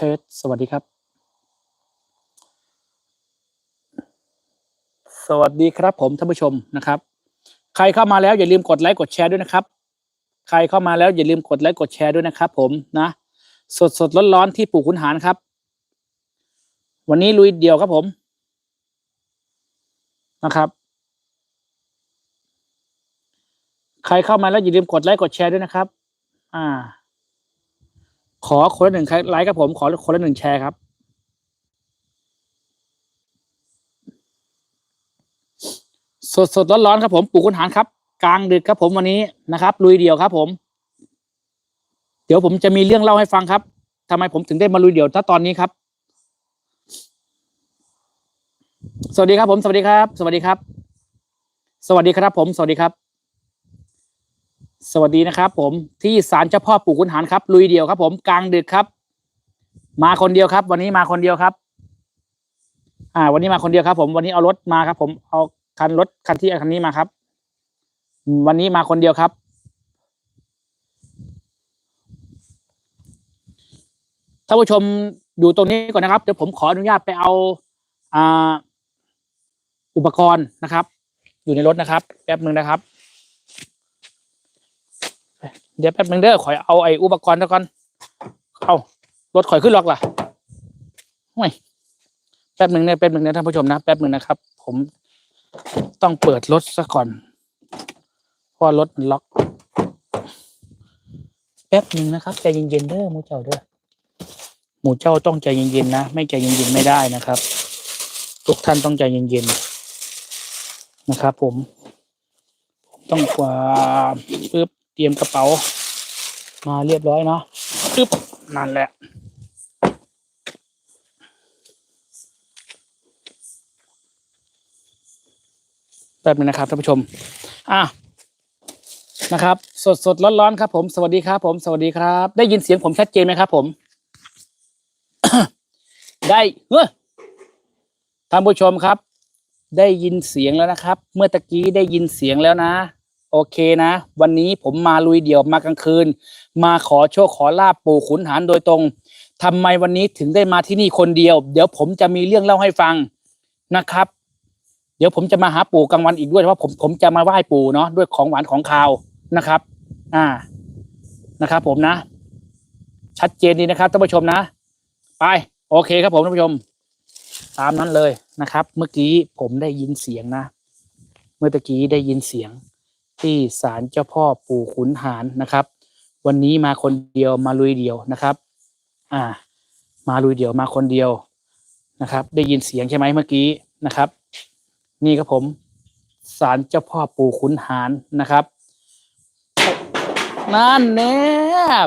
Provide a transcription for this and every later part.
ทสสวัสดีครับ สวัสดีครับผมท่านผู้ชมนะครับ ใครเข้ามาแล้วอย่าลืมกดไลค์กดแชร์ด้วยนะครับ ใครเข้ามาแล้วอย่าลืมกดไลค์กดแชร์ด้วยนะครับ ผมนะ สดสดร้อนร้อนๆที่ปู่ขุนหารครับ วันนี้ลุยเดียวครับผมนะครับ ใครเข้ามาแล้วอย่าลืมกดไลค์กดแชร์ด้วยนะครับ อ่า ขอคนละหนึ่งไลค์ครับผม ขอคนละหนึ่งแชร์ครับ สดสดร้อนร้อนๆครับผมปู่คุณหารครับ กลางดึกครับผมวันนี้นะครับ ลุยเดี่ยวครับผม เดี๋ยวผมจะมีเรื่องเล่าให้ฟังครับทำไมผมถึงได้มาลุยเดี่ยวถ้าตอนนี้ครับ สวัสดีครับผม สวัสดีครับ สวัสดีครับ สวัสดีครับผม สวัสดีครับ สวัสดีนะครับ ผมที่ศาลเจ้าพ่อปู่ขุนหารครับ ลุยเดียวครับ ผมกลางดึกครับ มาคนเดียวครับ วันนี้มาคนเดียวครับ อ่า วันนี้มาคนเดียวครับ ผมวันนี้เอารถมาครับ ผมเอาคันรถคันที่คันนี้มาครับ วันนี้มาคนเดียวครับ ท่านผู้ชมอยู่ตรงนี้ก่อนนะครับเดี๋ยวผมขออนุญาตไปเอาอ่าอุปกรณ์นะครับ อยู่ในรถนะครับ แป๊บหนึ่งนะครับ เดี๋ยวแป๊บหนึงเด้อข่อยเอาไอ้อุปกรณ์เดี๋ยวก่อน เอารถข่อยขึ้นล็อกล่ะห่วยแป๊บหนึ่งเนี่ยแป๊บหนึ่งนะท่านผู้ชมนะแป๊บหนึ่งนะครับ ผมต้องเปิดรถซะก่อนเพราะรถมันล็อก แป๊บหนึ่งนะครับใจเย็นๆเด้อหมูเจ้าเด้อหมูเจ้าต้องใจเย็นๆนะไม่ใจเย็นๆไม่ได้นะครับ ทุกท่านต้องใจเย็นๆนะครับ ผมต้องกว่าปึ๊บ รียมกระเป๋า มาเรียบร้อยเนาะปึ๊บนั่นแหละ แป๊บนึงนะครับท่านผู้ชม อะนะครับ สดสดร้อนร้อนครับผม สวัสดีครับผม สวัสดีครับ ได้ยินเสียงผมชัดเจนไหมครับผม ได้เฮ้ยท่านผู้ชมครับ ได้ยินเสียงแล้วนะครับ เมื่อตะกี้ได้ยินเสียงแล้วนะ โอเคนะ วันนี้ผมมาลุยเดี่ยวมากลางคืน มาขอโชคขอลาบปู่ขุนหารโดยตรงทำไมวันนี้ถึงได้มาที่นี่คนเดียว เดี๋ยวผมจะมีเรื่องเล่าให้ฟังนะครับ เดี๋ยวผมจะมาหาปู่กลางวันอีกด้วยเพราะผมผมจะมาไหว้ปู่เนาะด้วยของหวานของคาวนะครับ อ่านะครับ ผมนะ ชัดเจนดีนะครับท่านผู้ชมนะ ไป โอเคครับผมท่านผู้ชม ตามนั้นเลยนะครับ เมื่อกี้ผมได้ยินเสียงนะ เมื่อตะกี้ได้ยินเสียง ที่ศาลเจ้าพ่อปู่ขุนหารนะครับ วันนี้มาคนเดียวมาลุยเดียวนะครับ อ่า มาลุยเดียวมาคนเดียวนะครับ ได้ยินเสียงใช่ไหมเมื่อกี้นะครับ นี่ครับผมศาลเจ้าพ่อปู่ขุนหารนะครับ นั่นแน่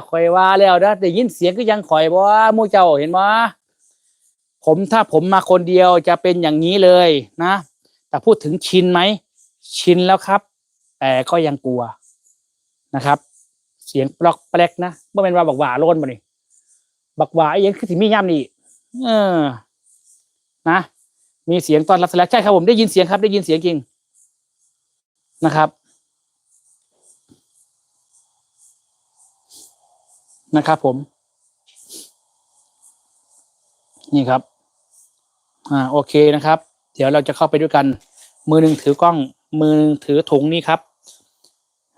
ข่อยว่าแล้วนะได้ยินเสียงก็ยังข่อยบ่ว่ามู่เจ้าเห็นบ่ผมถ้าผมมาคนเดียวจะเป็นอย่างนี้เลยนะ แต่พูดถึงชินไหม ชินแล้วครับ แต่ก็ยังกลัวนะครับ เสียงปลอกแปลกนะเมื่อเป็นว่าบักหว่าโลนมานี่บักหว่าไอ้ยังคือสิมีย่ำนี่เออ นะมีเสียงตอนรับสลักใช่ครับผมได้ยินเสียงครับ ได้ยินเสียงจริงนะครับ นะครับผม นี่ครับ อ่าโอเคนะครับ เดี๋ยวเราจะเข้าไปด้วยกัน มือหนึ่งถือกล้อง มือหนึ่งถือถุงนี่ครับ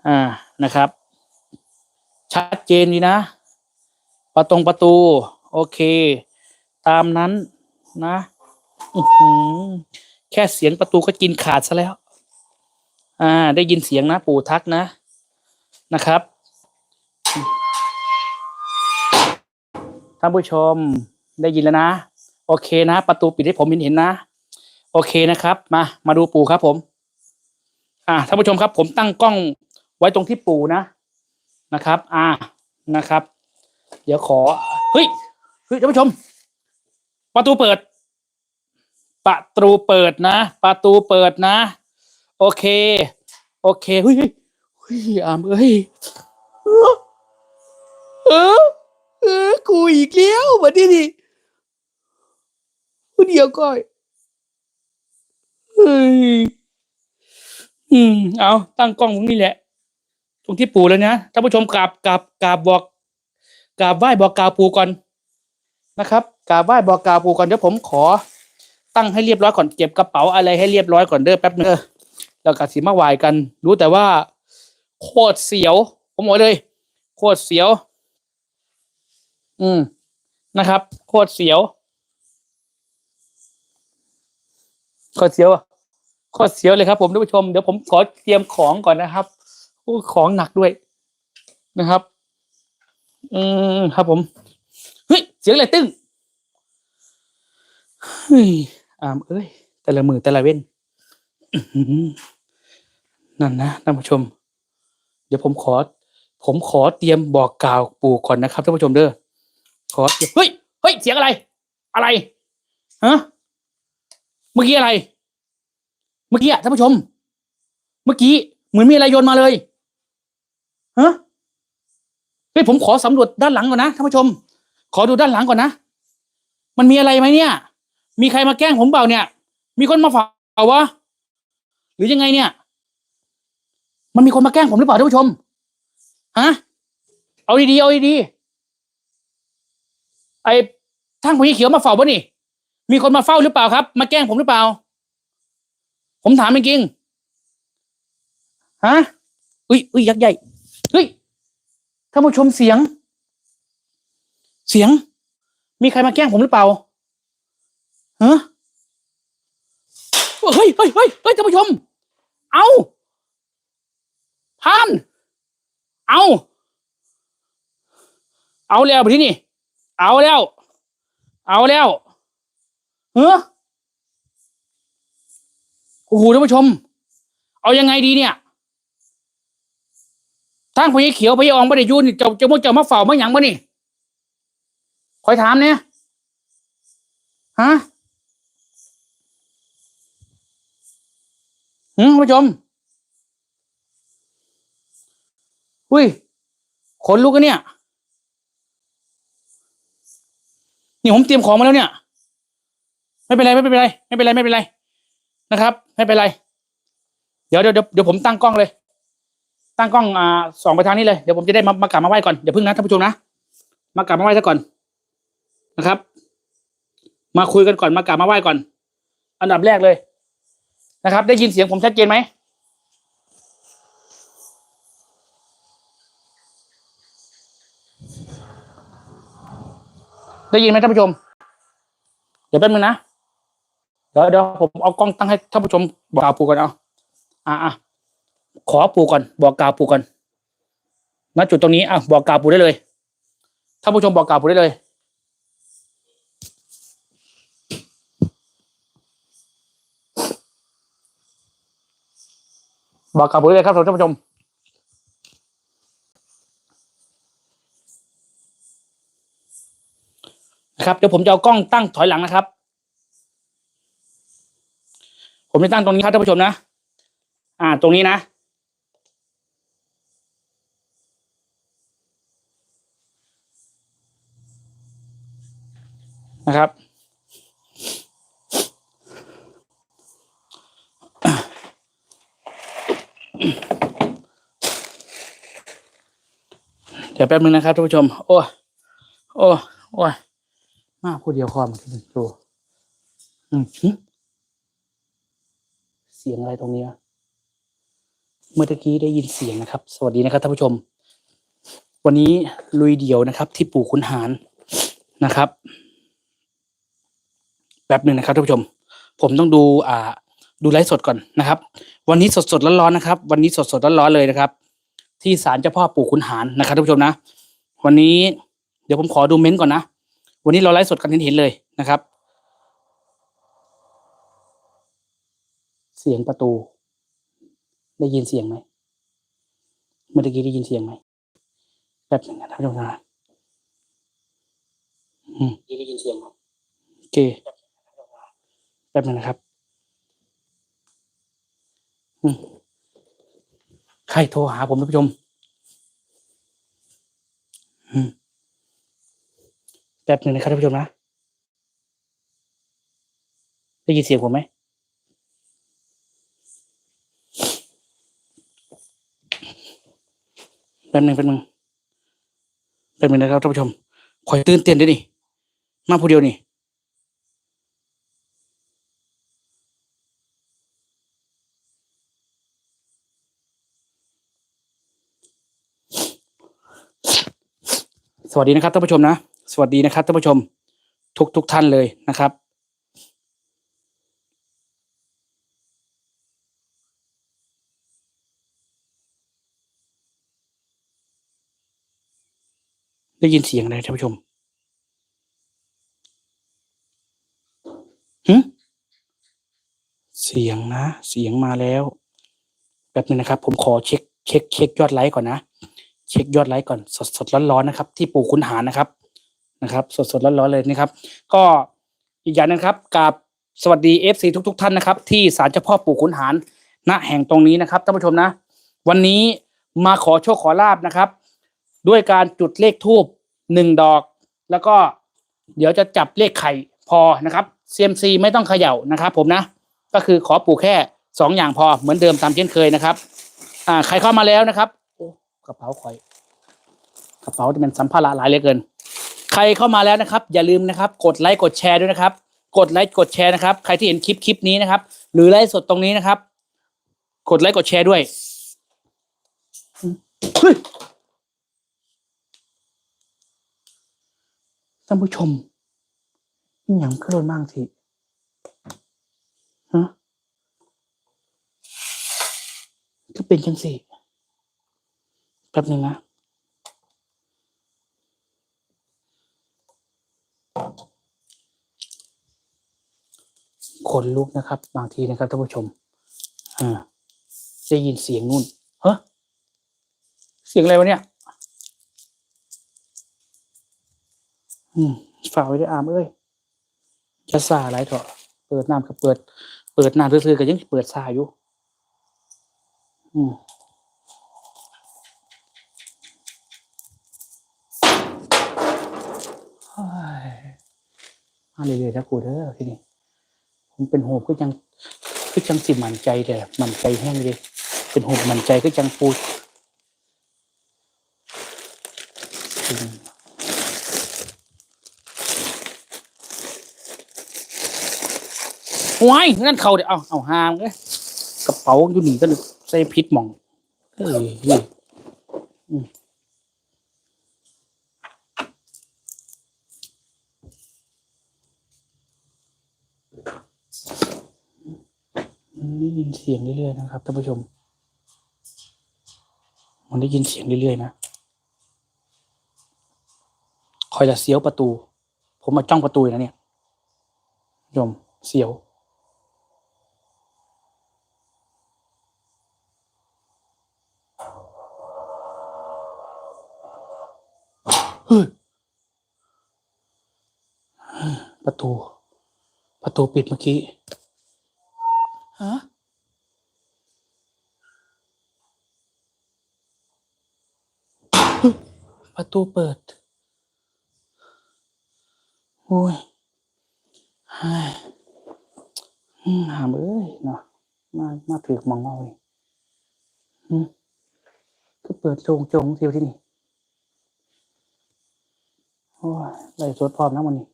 อ่านะครับ ชัดเจนดีนะ ประตรงประตู โอเค ตามนั้นนะแค่เสียงประตูก็กินขาดซะแล้ว อ่า ได้ยินเสียงนะ ปู่ทักนะนะครับท่านผู้ชมได้ยินแล้วนะ โอเคนะ ประตูปิดให้ผมเห็นเห็นนะ โอเคนะครับ มามาดูปู่ครับผม อ่าท่านผู้ชมครับ ผมตั้งกล้อง ไว้ตรงที่ปูนะนะครับ อ่านะครับ เดี๋ยวขอเฮ้ยเฮ้ยท่านผู้ชม ประตูเปิด ประตูเปิดนะ ประตูเปิดนะ โอเค โอเคเฮ้ยเฮ้ยเฮ้ยอามเอ้ยเออเออกูอีกแล้วมาดิดิเดี๋ยวก่อนเฮ้ยอืมเอาตั้งกล้องตรงนี้แหละ ตรงที่ปู่แล้วนะท่านผู้ชมกราบกราบกราบบอกกราบไหว้บอกกล่าวปู่ก่อนนะครับกราบไหว้บอกกล่าวปู่ก่อนเดี๋ยวผมขอ ตั้งให้เรียบร้อยก่อนเก็บกระเป๋าอะไรให้เรียบร้อยก่อนเด้อแป๊บนึงเด้อแล้วก็สิมาไหวกัน รู้แต่ว่า โคตรเสียว ผมบอกเลย โคตรเสียว อืมนะครับ โคตรเสียวโคตรเสียวอะโคตรเสียวเลยครับ ผมท่านผู้ชมเดี๋ยวผมขอเตรียมของก่อนนะครับ โอ้ของหนักด้วยนะครับ อืมครับผม เฮ้ย เสียงอะไรตึ้งเฮ้ยอามเอ้ย แต่ละมือแต่ละเว้นนั่นนะท่านผู้ชม เดี๋ยวผมขอ ผมขอเตรียมบอกกล่าวปู่ก่อนนะครับท่านผู้ชมเด้อขอเตรียมเฮ้ยเฮ้ยเสียงอะไร อะไรฮะเมื่อกี้อะไร เมื่อกี้อะท่านผู้ชม เมื่อกี้เหมือนมีอะไรโยนมาเลย ฮะเฮ้ยผมขอสำรวจด้านหลังก่อนนะท่านผู้ชม ขอดูด้านหลังก่อนนะมันมีอะไรไหมเนี่ย มีใครมาแกล้งผมเปล่าเนี่ย มีคนมาฝากเปล่าวะหรือยังไงเนี่ย มันมีคนมาแกล้งผมหรือเปล่าท่านผู้ชมฮะเอาดีๆเอาดีๆไอ้ท่างผู้หญิงเขียวมาเฝ้าปะนี่ มีคนมาเฝ้าหรือเปล่าครับ มาแกล้งผมหรือเปล่า ผมถามจริงๆฮะอุ้ยอุ้ยยักษ์ใหญ่ เฮ้ยท่านผู้ชมเสียง เสียง มีใครมาแกล้งผมหรือเปล่าฮะเฮ้ยเฮ้ยเฮ้ยเฮ้ยท่านผู้ชม เอาพาน เอาเอาแล้วไปที่นี่ เอาแล้ว เอาแล้วเฮ้อโอ้โหท่านผู้ชม เอายังไงดีเนี่ย ทางพญเขียวพญอองไม่ได้อยูนี่เจ้าเจ้ามุกเจ้ามาเฝ้ามาหยังบ่นี่คอยถามเนี่ยฮะหืมผู้ชมอุ้ยขนลุกกันเนี่ย นี่ผมเตรียมของมาแล้วเนี่ย ไม่เป็นไรไม่เป็นไร ไม่เป็นไรไม่เป็นไรนะครับ ไม่เป็นไร เดี๋ยวเดี๋ยวเดี๋ยวผมตั้งกล้องเลย ตั้งกล้องอ่าสองไปทางนี้เลยเดี๋ยวผมจะได้มามากราบมาไหว้ก่อนเดี๋ยวพึ่งนะท่านผู้ชมนะมากราบมาไหว้ซะก่อนนะครับ มาคุยกันก่อนมากราบมาไหว้ก่อน อันดับแรกเลยนะครับ ได้ยินเสียงผมชัดเจนไหมได้ยินไหมท่านผู้ชม เดี๋ยวแป๊บนึงนะเดี๋ยวเดี๋ยวผมเอากล้องตั้งให้ท่านผู้ชมบอกกล่าวปูก่อนเอาอะอะ ขอปู่ก่อนบอกกล่าวปู่ก่อนณจุดตรงนี้อะบอกกล่าวปู่ได้เลยท่านผู้ชมบอกกล่าวปู่ได้เลยบอกกล่าวปู่ได้เลยครับท่านผู้ชมนะครับเดี๋ยวผมจะเอากล้องตั้งถอยหลังนะครับ ผมจะตั้งตรงนี้ครับท่านผู้ชมนะ อ่า ตรงนี้นะ นะครับ เดี๋ยวแป๊บนึงนะครับท่านผู้ชม โอ้โอ้โอ้ยมาพูดเดียวคอมันดูอืมเสียงอะไรตรงนี้เมื่อกี้ได้ยินเสียงนะครับ สวัสดีนะครับท่านผู้ชม วันนี้ลุยเดี่ยวนะครับ ที่ปู่ขุนหารนะครับ แป๊บหนึ่งนะครับท่านผู้ชม ผมต้องดูอ่าดูไลฟ์สดก่อนนะครับ วันนี้สดสดๆร้อนๆนะครับ วันนี้สดสดๆร้อนๆเลยนะครับ ที่ศาลเจ้าพ่อปู่ขุนหารนะครับท่านผู้ชมนะ วันนี้เดี๋ยวผมขอดูเม้นต์ก่อนนะ วันนี้เราไลฟ์สดกันเห็นๆเลยนะครับ เสียงประตู ได้ยินเสียงไหมเมื่อกี้ได้ยินเสียงไหมแป๊บหนึงนะท่านผู้ชมนะอืมได้ยินเสียงโอเคแป๊บนึงนะครับใครโทรหาผมท่านผู้ชมแป๊บหนึ่งนะครับท่านผู้ชมนะ ได้ยินเสียงผมไหมแป๊บหนึ่งแป๊บหนึ่งแป๊บหนึ่งนะครับท่านผู้ชมคอยตื่นเต้นด้วยดิมาผู้เดียวนี่ ส วัสดีนะครับท่านผู้ชมนะ สวัสดีนะครับท่านผู้ชมทุกทุกท่านเลยนะครับ ได้ยินเสียงอะไรท่านผู้ชมหึเสียงนะ เสียงมาแล้ว แป๊บนึงนะครับ ผมขอเช็คเช็คเช็คยอดไลค์ก่อนนะ เช็คยอดไลค์ก่อนสดสดร้อนร้อนๆนะครับ ที่ปู่คุณหารนะครับนะครับ สดสดร้อนร้อนๆเลยนะครับ ก็อีกอย่างหนึงครับกับสวัสดีเอฟซีทุกๆท่านนะครับ ที่ศาลเจ้าพ่อปู่ขุนหารณแห่งตรงนี้นะครับท่านผู้ชมนะ วันนี้มาขอโชคขอลาบนะครับ ด้วยการจุดเลขทูบหนึ่งดอก แล้วก็เดี๋ยวจะจับเลขไข่พอนะครับ CMC ไม่ต้องเขย่านะครับ ผมนะ ก็คือขอปู่แค่สองอย่างพอเหมือนเดิมตามเช่นเคยนะครับอ่าใครเข้ามาแล้วนะครับ กระเป๋าคอย กระเป๋าที่มันสัมภาระหลายเหลือเกิน ใครเข้ามาแล้วนะครับ อย่าลืมนะครับ กดไลค์กดแชร์ด้วยนะครับ กดไลค์กดแชร์นะครับ ใครที่เห็นคลิปคลิปนี้นะครับ หรือไลฟ์สดตรงนี้นะครับ กดไลค์กดแชร์ด้วยท่านผู้ชมอหย่างขึ้นรถมากสิฮะก็เป็นจังสิ ป๊บหนึ่งนะขนลุกนะครับ บางทีนะครับท่านผู้ชมอ่าได้ยินเสียงนู่นเฮ้เสียงอะไรวะเนี่ย อืมฝากไว้ด้วยอามเอ้ยจะซาอะไรเถอะเปิดน้ำกับเปิด เปิดน้ำซื่อๆกับยังเปิดซาอยู่ อืม เฮ้ย มาเรื่อยๆนะกูเด้อทีนี้ผมเป็นโหบก็ยังก็ยังสิมันใจแต่มันใจแห้งเลยเป็นโหบมันใจก็ยังปูอืมว้ายนั่นเขาเดี๋ยวเอาเอาหามเลยกระเป๋าอยู่นี่ก็ใส่พิษหมองเอ้ยนี่อืมมัน ได้ยินเสียงเรื่อยๆนะครับท่านผู้ชม มันได้ยินเสียงเรื่อยๆนะคอยจะเสียวประตู ผมมาจ้องประตูนะเนี่ยโยมเสียว ประตู ประตูปิดเมื่อกี้ฮะเฮ้ย ประตูเปิดโอ้ยฮายหามเอ้ยเนาะมามาถือมองเอาเลยก็เปิดโจงโจงเทียวที่นี่โอ้ยไล่สดพร้อมนะวันนี้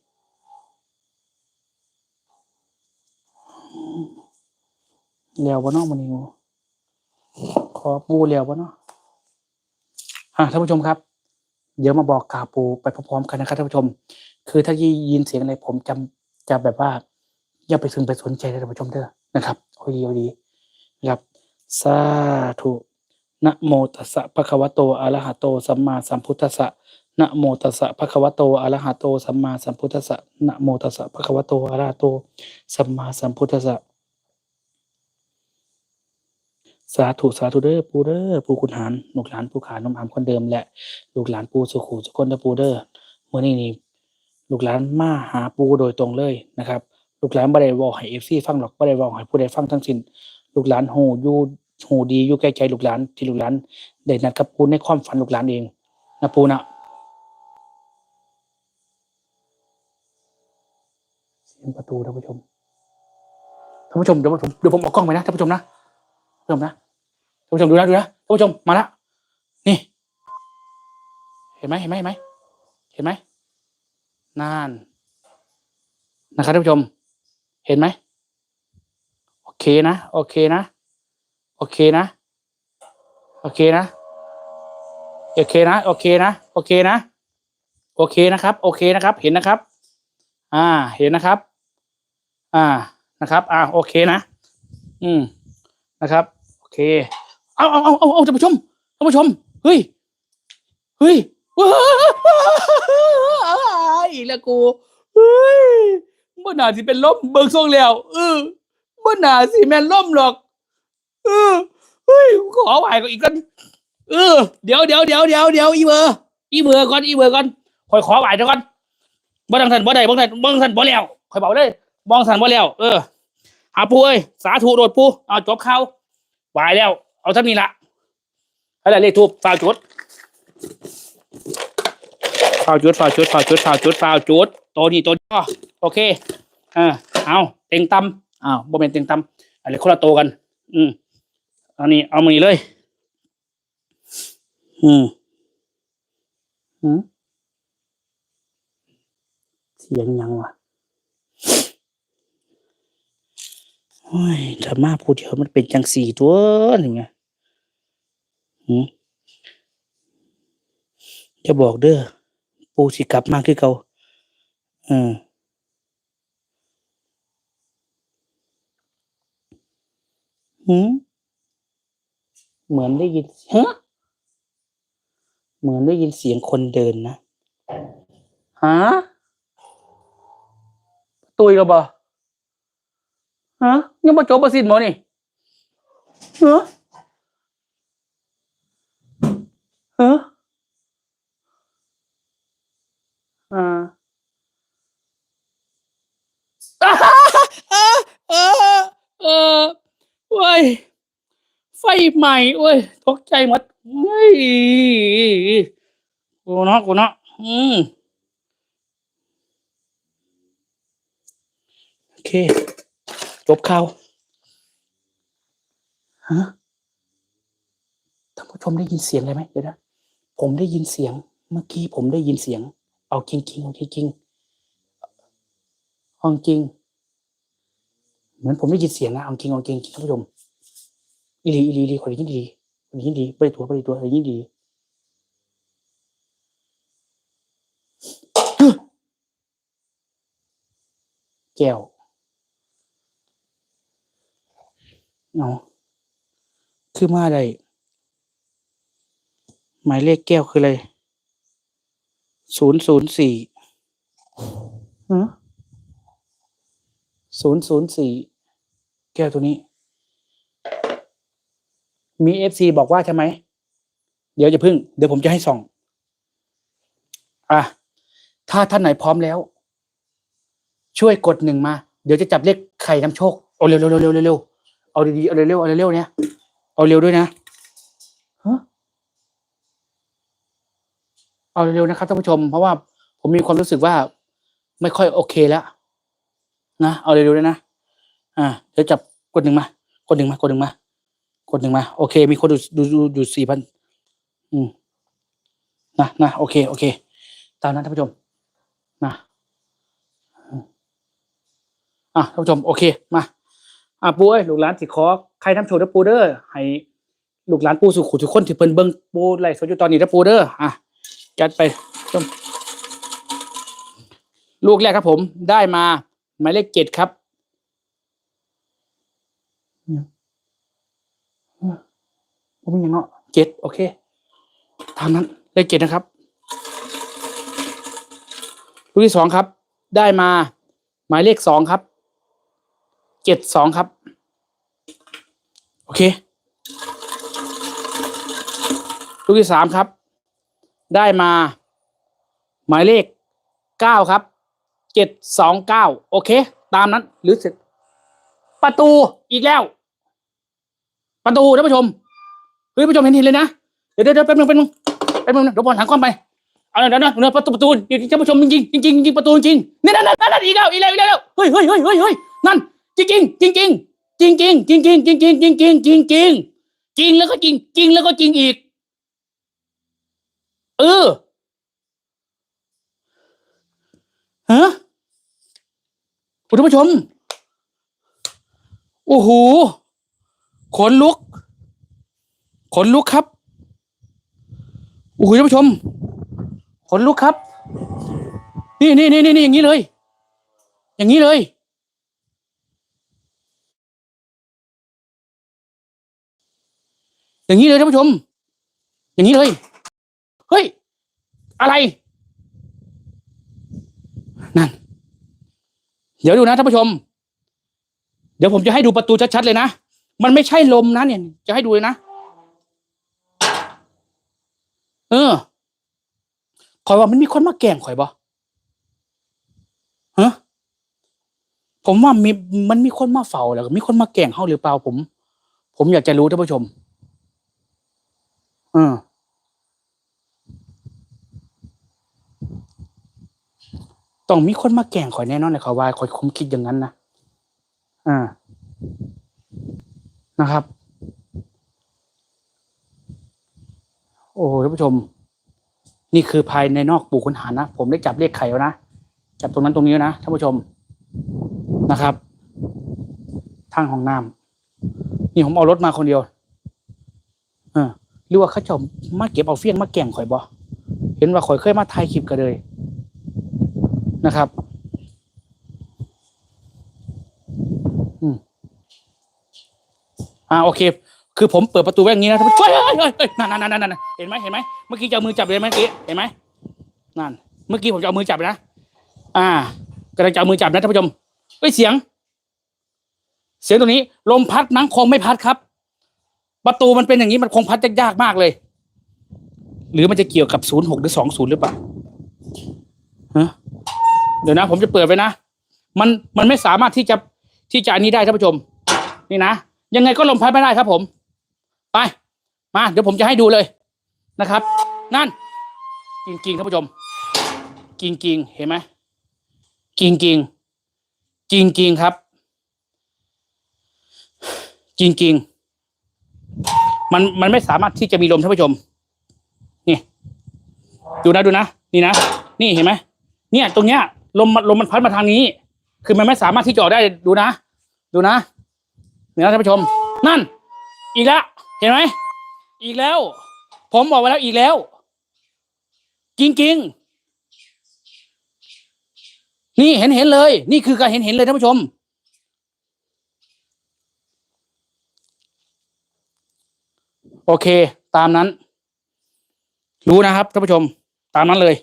อืมเลี้ยวบ่เนาะวันนี้งูขอปูเลี้ยวบ่เนาะอะท่านผู้ชมครับ เดี๋ยวมาบอกกล่าวปูไปพร้อมๆกันนะครับท่านผู้ชม คือถ้ายินเสียงอะไรผมจำจะแบบว่า อย่าไปซึงไปสนใจเลยท่านผู้ชมเด้อนะครับโอ้ยดีโอ้ยดีนะครับสาธุนะโมตัสสะภะคะวะโตอะระหะโตสัมมาสัมพุทธัสสะนะโมตัสสะภะคะวะโตอะระหะโตสัมมาสัมพุทธัสสะนะโมตัสสะภะคะวะโตอะระหะโตสัมมาสัมพุทธัสสะ สาธุสาธุเด้อปูเด้อปูคุณหารลูกหลานปูขานมหามคนเดิมแหละลูกหลานปูสุขุสุคนเด้อปูเด้อมื้อนี้นี่ลูกหลานมาหาปูโดยตรงเลยนะครับ ลูกหลานบ่ได้ว้าให้ FC ฟังหรอกบ่ได้ว้าให้ผู้ใดฟังทั้งสิ้นลูกหลานฮู้อยู่ฮู้ดีอยู่ใกล้ใจลูกหลานที่ลูกหลานได้นัดกับปูในความฝันลูกหลานเองนะปูนะเสียงประตูท่านผู้ชมท่านผู้ชมเดี๋ยวผมเดี๋ยวผมเอากล้องไปนะท่านผู้ชมนะท่านผู้ชมนะ ผู้ชมดูนะดูนะท่านผู้ชมมาแล้วนี่ เห็นไหมเห็นไหมเห็นไหมเห็นไหมนานนะครับท่านผู้ชม เห็นไหมโอเคนะโอเคนะ โอเคนะ โอเคนะ โอเคนะ โอเคนะ โอเคนะ โอเคนะครับ โอเคนะครับ เห็นนะครับ อ่า เห็นนะครับ อ่านะครับ อ่าโอเคนะ อืมนะครับ โอเค เอาเอาเอาเอาเอาท่านผู้ชมท่านผู้ชม เฮ้ย เฮ้ยว้าอีกแล้วกูเฮ้ยบ่นาสิเป็นล่มเบิกทรงแล้ว เออบ่นาสิแม่นล่มหรอก เออ เฮ้ย ขอไหวก็อีกกัน เออ เดี๋ยวเดี๋ยวเดี๋ยวเดี๋ยวเดี๋ยวอีเบอร์อีเบอร์ก่อนอีเบอร์ก่อนคอยขอไหวเดี๋ยวก่อนบ่ดังสันบ่ได้บ่ได้บ่ดังสันบ่แล้วคอยบอกเลยบ่ดังสันบ่แล้ว เอออาปูเอ้ยสาธุโดดปูเอาจบข่าวไหวแล้ว เอาเท่านี้ละอะไรเลขทูบฝาจุดฝาจุดฝาจุดฝาจุดฝาจุดฝาจุดตัวนี้ตัวนี้ก็โอเคเออเอาเต็งตำอ้าวบ่เป็นเต็งตำอะไรคนละโตกัน อืมอันนี้เอามือนี้เลย อืมอืมเสียงยังวะโอ้ยถ้ามาพูดเดียวมันเป็นจังสี่ตัวหนึ่งไง จะบอกเด้อปูสิกลับมากคือเก่าอืมหืมเหมือนได้ยินฮะเหมือนได้ยินเสียงคนเดินนะฮะตุยกับบ่ฮะยังมาจบประสิทธิ์หมอนี่ฮะฮะ อ่าอ่าอ่าอ่าเออเว้ย ไฟใหม่เว้ย ตกใจหมดเฮ้ยกูเนาะกูเนาะอืมโอเค จบข่าวฮะท่านผู้ชมได้ยินเสียงอะไรไหมเดี๋ยวนะผมได้ยินเสียง เมื่อกี้ผมได้ยินเสียง เอาจริงๆเอาจริงๆเอาจริง เหมือนผมได้ยินเสียงนะเอาจริงเอาจริงท่านผู้ชมอีหลีอีหลีอีหลีคนนี้ดีคนนี้ดีไปตัวไปตัวคนนี้ดีแก้วเอาะคือมาอะไรหมายเลขแก้วคืออะไร ศูนย์ศูนย์สี่ฮะศูนย์ศูนย์สี่แก้วตัวนี้ มีเอฟซีบอกว่าใช่ไหม เดี๋ยวจะพึ่ง เดี๋ยวผมจะให้ส่อง อะ ถ้าท่านไหนพร้อมแล้ว ช่วยกดหนึ่งมา เดี๋ยวจะจับเลขไข่น้ำโชค เอาเร็วเร็วเร็วเร็วเร็วเอาดีๆเอาเร็วเร็วเอาเร็วๆเนี่ยเอาเร็วด้วยนะฮะ เอาเร็วๆนะครับท่านผู้ชม เพราะว่าผมมีความรู้สึกว่าไม่ค่อยโอเคแล้วนะเอาเร็วๆเลยนะอ่าเดี๋ยวจับกดหนึ่งมากดหนึ่งมากดหนึ่งมากดหนึ่งมาโอเค มีคนดูดูดูดูสี่พันอืมนะนะโอเค โอเค ตามนั้นท่านผู้ชมนะอะท่านผู้ชมโอเคมาอะปูเอ้ยลูกหลานสิขอใครทำโชว์นะปูเด้อให้ลูกหลานปูสุขุทุกคนที่เพิ่นเบิ่งปูไลฟ์สดอยู่ตอนนี้นะปูเด้ออะ จัดไปชมลูกแรกครับผมได้มาหมายเลขเจ็ดครับผมมีอย่างเนาะเจ็ดโอเคตามนั้นเลขเจ็ดนะครับลูกที่สองครับ ได้มา หมายเลขสองครับเจ็ดสองครับ โอเค ลูกที่สามครับ ได้มา หมายเลขเก้าครับเจ็ดสองเก้าโอเค ตามนั้นหรือเสร็จประตูอีกแล้ว ประตูท่านผู้ชมเฮ้ยผู้ชมเห็นเห็นเลยนะเดี๋ยวเดี๋ยวเดี๋ยวแป๊บนึงแป๊บนึงแป๊บนึงเดี๋ยวบอลหันกล้องไปเอาเดี๋ยวเดี๋ยวเดี๋ยวประตูประตูท่านผู้ชมจริงจริงจริงจริงประตูจริงนี่นั่นนั่นนั่นอีกแล้วอีกแล้วอีกแล้วเฮ้ยเฮ้ยเฮ้ยเฮ้ยเฮ้ยนั่นจริงจริงจริงจริงจริงจริงจริงจริงจริงจริงจริงจริงจริงจริงแล้วก็จริงจริงแล้วก็จริงอีก เออฮะคุณผู้ชม โอ้โห ขนลุก ขนลุกครับโอ้โหท่านผู้ชม ขนลุกครับ นี่นี่นี่นี่อย่างนี้เลย อย่างนี้เลยอย่างนี้เลยท่านผู้ชม อย่างนี้เลย ฮ้ย อะไร นั่น เดี๋ยวดูนะท่านผู้ชม เดี๋ยวผมจะให้ดูประตูชัดๆเลยนะ มันไม่ใช่ลมนะเนี่ย จะให้ดูเลยนะ เออขอยว่ามันมีคนมาแกล้งข่อยบ่ฮะผมว่ามีมันมีคนมาเฝ้าแล้วมีคนมาแกล้งเขาหรือเปล่าผม ผมอยากจะรู้ท่านผู้ชม เออ ต้องมีคนมาแกล้งข่อยแน่นอนเลยข่อยว่าข่อยคงคิดอย่างนั้นนะอ่านะครับ โอ้ท่านผู้ชม นี่คือภายในนอกปู่ขุนหานะผมได้จับเลขไข่แล้วนะจับตรงนั้นตรงนี้นะท่านผู้ชมนะครับ ทางห้องน้ำนี่ผมเอารถมาคนเดียวเออหรือว่าเขาจะมาเก็บเอาเฟี้ยงมาแก่งข่อยบ่เห็นว่าข่อยเคยมาถ่ายคลิปกันเลย นะครับอ่าโอเค คือผมเปิดประตูไว้อย่างนี้นะท่านผู้ชมเฮ้ยเฮ้ยเฮ้ยนั่นนั่นนั่นนั่นเห็นไหมเห็นไหมเมื่อกี้จะเอามือจับเลยเมื่อกี้เห็นไหมนั่น เมื่อกี้ผมจะเอามือจับนะอ่ากำลังจะเอามือจับนะท่านผู้ชมเฮ้ยเสียง เสียงตรงนี้ ลมพัดนังคงไม่พัดครับ ประตูมันเป็นอย่างนี้มันคงพัดยากมากเลย หรือมันจะเกี่ยวกับศูนย์หกหรือสองศูนย์หรือเปล่าฮะ เดี๋ยวนะ ผมจะเปิดไปนะ มันมันไม่สามารถที่จะที่จะอันนี้ได้ท่านผู้ชม นี่นะ ยังไงก็ลมพัดไม่ได้ครับผม ไป มา เดี๋ยวผมจะให้ดูเลยนะครับ นั่นจริงๆท่านผู้ชมจริงๆเห็นไหมจริงๆจริงครับ จริงๆมันมันไม่สามารถที่จะมีลมท่านผู้ชม นี่ ดูนะดูนะ นี่นะ นี่เห็นไหมเนี่ย ตรงเนี้ย ลมมันลมมันพัดมาทางนี้ คือมันไม่สามารถที่จะออกได้ดูนะ ดูนะเนี่ยนะท่านผู้ชม นั่น อีกแล้วเห็นไหมอีกแล้ว ผมบอกไว้แล้วอีกแล้ว จริงๆ นี่เห็นเห็นเลย นี่คือการเห็นเห็นเลยท่านผู้ชม โอเค ตามนั้น รู้นะครับท่านผู้ชม ตามนั้นเลย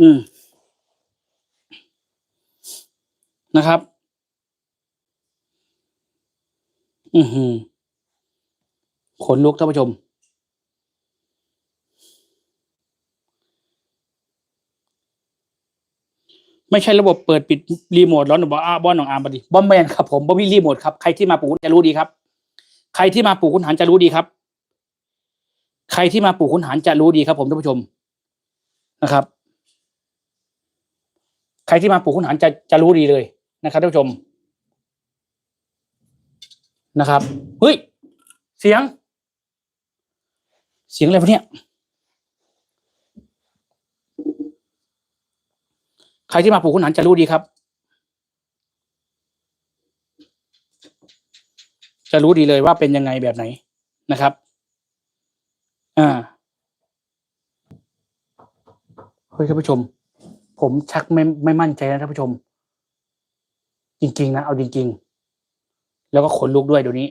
อืม นะครับ อือหือขนลุกท่านผู้ชม ไม่ใช่ระบบเปิดปิดรีโมทแล้วหนูบอกอ้าบอลของอาร์มปฏิบอมแมนครับผมบอมมี่รีโมทครับใครที่มาปลูกจะรู้ดีครับ ใครที่มาปลูกคุณหารจะรู้ดีครับ ใครที่มาปลูกคุณหารจะรู้ดีครับผมท่านผู้ชมนะครับ ใครที่มาปลูกคุณหารจะจะรู้ดีเลย นะครับท่านผู้ชม นะครับเฮ้ย เสียง เสียงอะไรวะเนี่ยใครที่มาปลูกคุณหารจะรู้ดีครับ จะรู้ดีเลยว่าเป็นยังไงแบบไหนนะครับ อ่าเฮ้ยท่านผู้ชม ผมชักไม่ไม่มั่นใจนะท่านผู้ชม จริง ๆ นะ เอาจริง ๆ แล้วก็ขนลุกด้วยเดี๋ยวนี้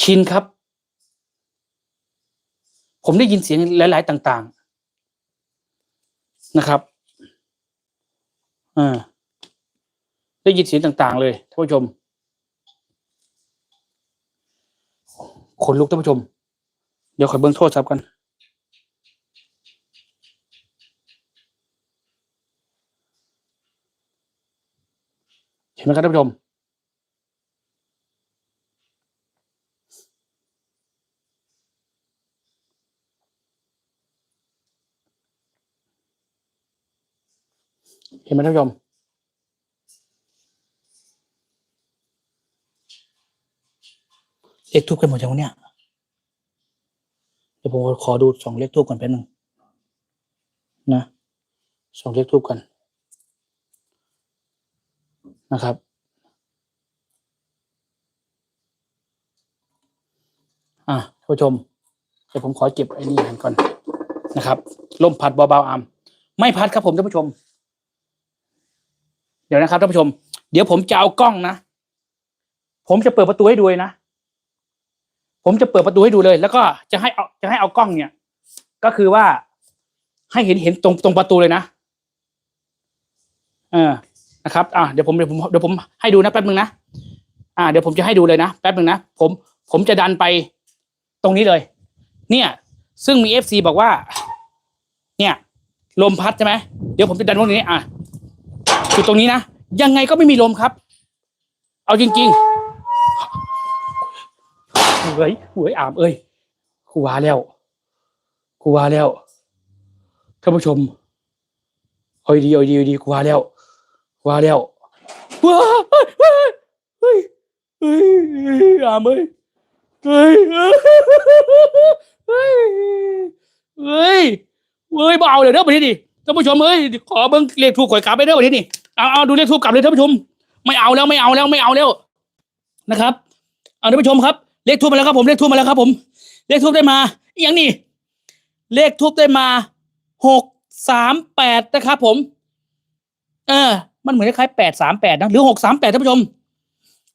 ชินครับ ผมได้ยินเสียงหลาย ๆ ต่าง ๆ นะครับอ่าได้ยินเสียงต่าง ๆ เลยท่านผู้ชม ขนลุกท่านผู้ชม เดี๋ยวขอเบิ้งโทษครับกัน เห็นไหมครับท่านผู้ชม เห็นไหมท่านผู้ชมเลขทูบกันหมดยังวเนี่ย เดี๋ยวผมขอดูสองเลขทูบก่อนแป๊บนึงนะสองเลขทูบกัน นะครับ อะท่านผู้ชม เดี๋ยวผมขอเก็บไอ้นี่ก่อนนะครับลมพัดเบาๆอามไม่พัดครับผมท่านผู้ชม เดี๋ยวนะครับท่านผู้ชม เดี๋ยวผมจะเอากล้องนะ ผมจะเปิดประตูให้ดูเลยนะ ผมจะเปิดประตูให้ดูเลย แล้วก็จะให้เอาจะให้เอากล้องเนี่ย ก็คือว่าให้เห็นเห็นตรงตรงประตูเลยนะ เออ นะครับอ่าเดี๋ยวผมเดี๋ยวผมเดี๋ยวผมให้ดูนะแป๊บนึงนะอ่าเดี๋ยวผมจะให้ดูเลยนะแป๊บนึงนะผมผมจะดันไปตรงนี้เลย เนี่ย ซึ่งมีเอฟซีบอกว่า เนี่ย ลมพัดใช่ไหมเดี๋ยวผมจะดันตรงนี้อะจุดตรงนี้นะยังไงก็ไม่มีลมครับ เอาจริงๆเฮ้ยเฮ้ยอามเอ้ยกูว่าแล้วกูว่าแล้วท่านผู้ชมเฮ้ยดีเฮ้ยดีเฮ้ยดีกูว่าแล้ว ว่าแล้วว้าเฮ้ยเฮ้ยเฮ้ยเฮ้ยอามเอ้ยเฮ้ยเฮ้ยเฮ้ยเฮ้ยเฮ้ยบ่เอาเลยเด้อไปที่นี่ท่านผู้ชมเอ้ยขอเบิ่งเลขถูกข่อยกลับไปเด้อไปที่นี่เอาเอาดูเลขถูกกลับเลยท่านผู้ชม ไม่เอาแล้วไม่เอาแล้วไม่เอาแล้วนะครับเอาท่านผู้ชมครับ เลขทูบมาแล้วครับผมเลขทูบมาแล้วครับผม เลขทูบได้มาอย่างนี้เลขทูบได้มาหกสามแปดนะครับผม เออ มันเหมือนคล้ายแปดสามแปดนะหรือหกสามแปดท่านผู้ชม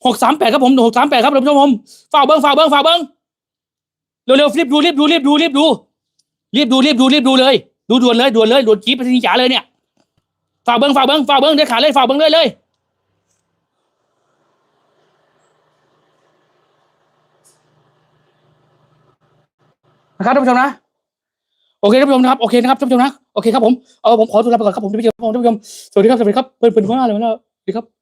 หกสามแปดครับผมหกสามแปดครับท่านผู้ชมผมฝาเบิ้งฝาเบิ้งฝาเบิ้งเร็วๆรีบดูรีบดูรีบดูรีบดูรีบดูรีบดูรีบดูเลย ดูด่วนเลยด่วนเลยด่วนจี๊บไปที่จ๋าเลยเนี่ยฝาเบิ้งฝาเบิ้งฝาเบิ้งเดี๋ยวขาดเลยฝาเบิ้งเลยเลยนะครับท่านผู้ชมนะ โอเคท่านผู้ชมนะครับโอเคนะครับท่านผู้ชมนะโอเคครับผมเออผมขอตัวลาไปก่อนครับผมท่านผู้ชมท่านผู้ชมสวัสดีครับสวัสดีครับเปิดเปิดข้างหน้าเลยนะสวัสดีครับ